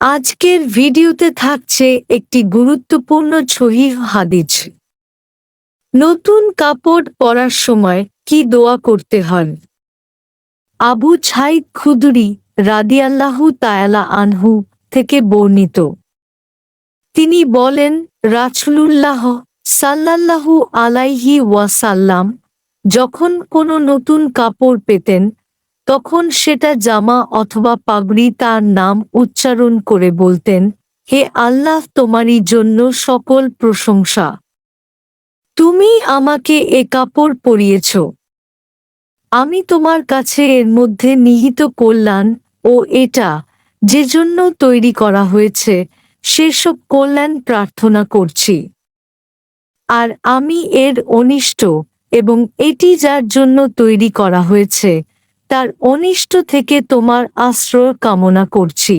আজকের ভিডিওতে থাকছে একটি গুরুত্বপূর্ণ ছহিহ হাদিস। নতুন কাপড় পরার সময় কি দোয়া করতে হয়? আবু ছাইদ খুদুরি রাদিয়াল্লাহু তায়ালা আনহু থেকে বর্ণিত। তিনি বলেন, রাসূলুল্লাহ সাল্লাল্লাহু আলাইহি ওয়াসাল্লাম যখন কোনো নতুন কাপড় পেতেন তখন সেটা জামা অথবা পাগড়ি তার নাম উচ্চারণ করে বলতেন, হে আল্লাহ তোমারই জন্য সকল প্রশংসা। তুমি আমাকে এ কাপড় পরিয়েছ। আমি তোমার কাছে এর মধ্যে নিহিত কল্যাণ ও এটা যে জন্য তৈরি করা হয়েছে সেসব কল্যাণ প্রার্থনা করছি। আর আমি এর অনিষ্ট এবং এটি যার জন্য তৈরি করা হয়েছে তার অনিষ্ট থেকে তোমার আশ্রয় কামনা করছি।